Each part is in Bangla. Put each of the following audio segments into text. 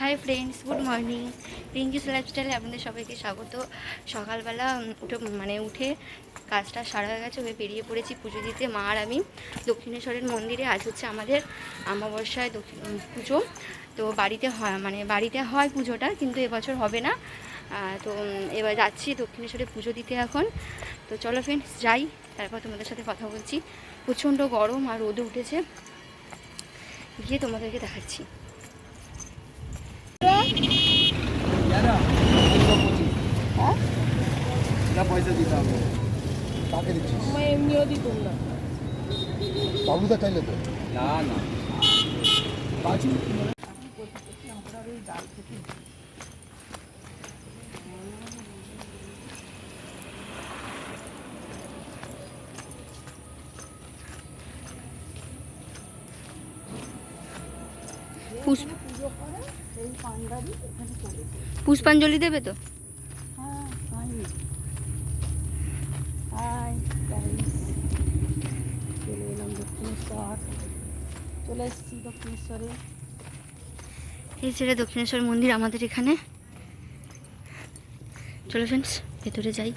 Hi friends good morning Rinki's লাইফস্টাইলে আপনাদের সবাইকে স্বাগত। সকালবেলা উঠে মানে উঠে কাজটা সারা হয়ে গেছে হয়ে বেরিয়ে পড়েছি পুজো দিতে। মা আর আমি দক্ষিণেশ্বরের মন্দিরে। আজ হচ্ছে আমাদের অমাবস্যায় দক্ষিণ পুজো। তো বাড়িতে হয় মানে বাড়িতে হয় পুজোটা, কিন্তু এবছর হবে না। তো এবার যাচ্ছি দক্ষিণেশ্বরে পুজো দিতে এখন। তো চলো ফ্রেন্ডস যাই। তারপর তোমাদের সাথে কথা বলছি। প্রচণ্ড গরম আর রোদে উঠেছে। গিয়ে তোমাদেরকে দেখাচ্ছি যা পয়সা দিতে হবে। কাকে দিচ্ছিস? এমনিও দিতুম না। বাবলুদা চাইলে তো। না না পাঁচু পুষ্প পুজো করে সেই পান্ডারই এখানে করেছে পুষ্পাঞ্জলি দেবে তো? হ্যাঁ চলে এলাম দক্ষিণেশ্বর। চলে এসেছি দক্ষিণেশ্বরে। এই ছেড়ে দক্ষিণেশ্বর মন্দির আমাদের এখানে। চলো ফ্রেন্ডস ভেতরে যাই।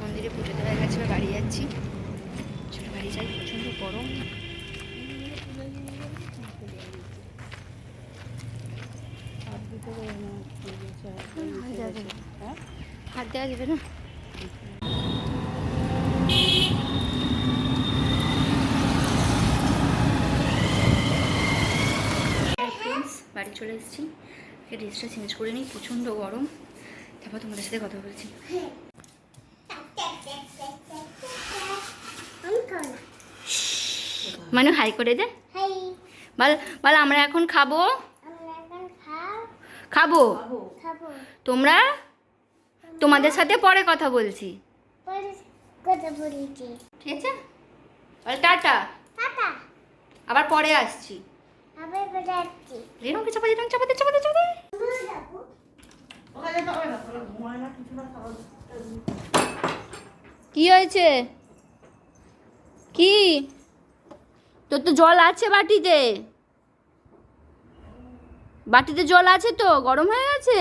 মন্দিরে পুজো দেওয়া গেছে বাড়ি যাচ্ছি। গরম হ্যাঁ হাত দেওয়া যাবে না বাড়ি চলে এসেছি ড্রেসটা চেঞ্জ করে নিই প্রচণ্ড গরম তারপর তোমাদের সাথে কথা বলছি মানে হাই করে দে। বল বল আমরা এখন খাব? খাব। তোমরা? তোমাদের সাথে পরে কথা বলছি। ঠিক আছে? বল টাটা। আবার পরে আসছি। চাপা চাপাতে কি হয়েছে? কি? তোর তো জল আছে বাটিতে? বাটিতে জল আছে তো? গরম হয়ে গেছে?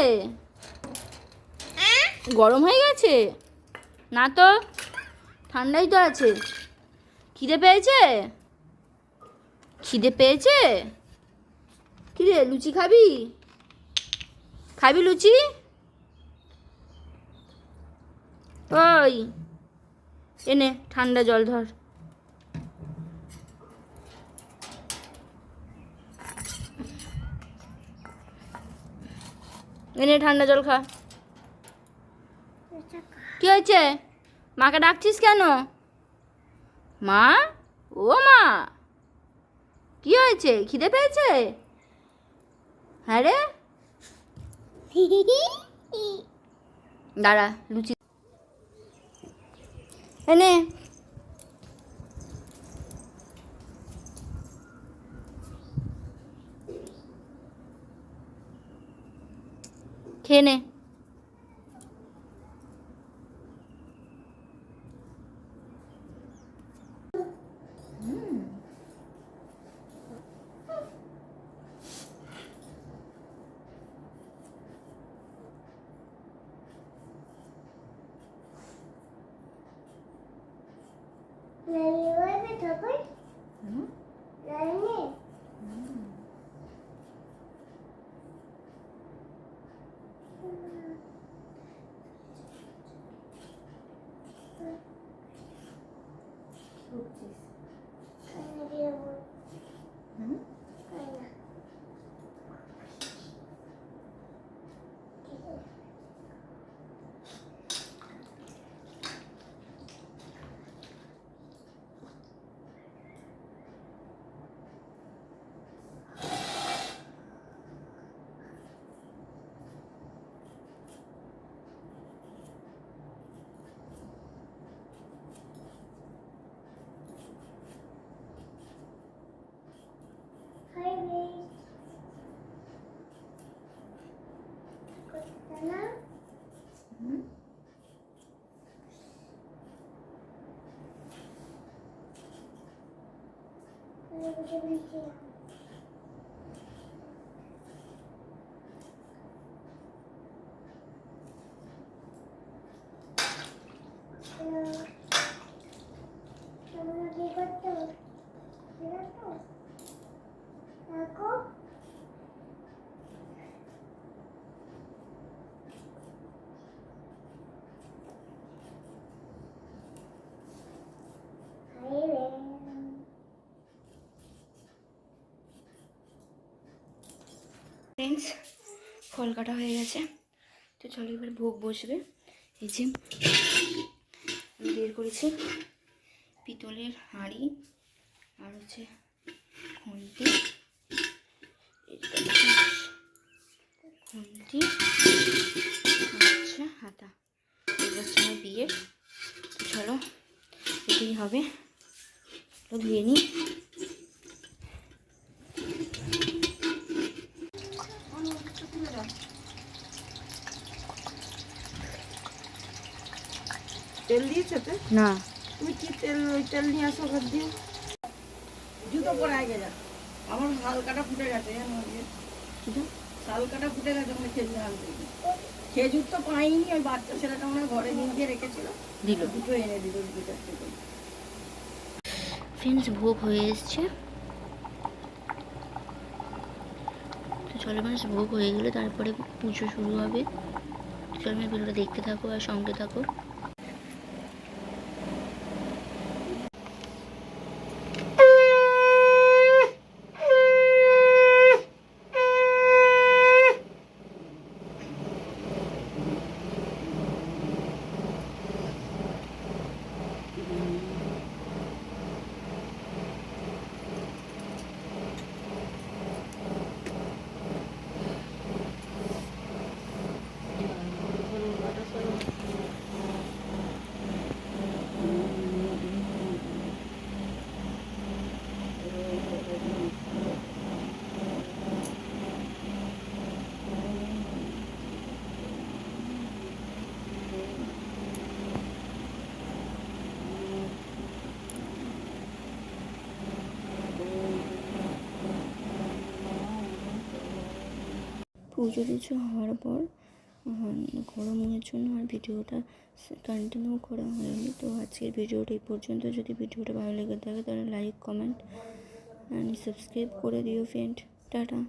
গরম হয়ে গেছে? না তো, ঠান্ডাই তো আছে। খিদে পেয়েছে? খিদে পেয়েছে? রে লুচি খাবি? খাবি লুচি? ওই, এনে, ঠান্ডা জল ধর। এনে ঠান্ডা জল খা। কি হয়েছে? মাকে ডাকছিস কেন? মা? ও মা! কি হয়েছে? খিদে পেয়েছে? হ্যাঁ রে। দাঁড়া, লুচি এনে। খেয়ে নে 嗯，还有一个这边是。ফ্রেন্ডস ফল কাটা হয়ে গেছে। তো চলো এবার ভোগ বসবে। এই যে আমি বের করেছি পিতলের হাঁড়ি আর হচ্ছে খুন্তি। খুন্তি আর হচ্ছে হাতা। এগুলো সময় বিয়ের। চলো, এটাই হবে। তো ধুয়ে নিই। তেল দিয়েছে তো? না। তুমি কি তেল ওই তেল নিয়ে আসো ঘর দিয়ে? জুতো পরে আগে যা আমার হালকাটা ফুটে গেছে আজকে শালকাটা ফুটে গেছে মানে খেজুর আনতে গিয়ে। খেজুর তো পাইনি ওই বাচ্চা ছেলেটা মনে ঘরে নিয়ে রেখেছিল। দিল। দুটো এনে দিল দু চারটে করে। ফ্রেন্ডস ভোগ হয়ে এসছে। চলো মানুষ ভোগ হয়ে গেলে, তারপরে পুজো শুরু হবে। চলো ভিডিওটা দেখতে থাকো আর সঙ্গে থাকো। পুজো টুজো হওয়ার পর গরমের জন্য আর ভিডিওটা কন্টিনিউ করা হয়নি। তো আজকের ভিডিওটা এই পর্যন্ত। যদি ভিডিওটা ভালো লেগে থাকে তাহলে লাইক কমেন্ট অ্যান্ড সাবস্ক্রাইব করে দিও ফ্রেন্ড টাটা।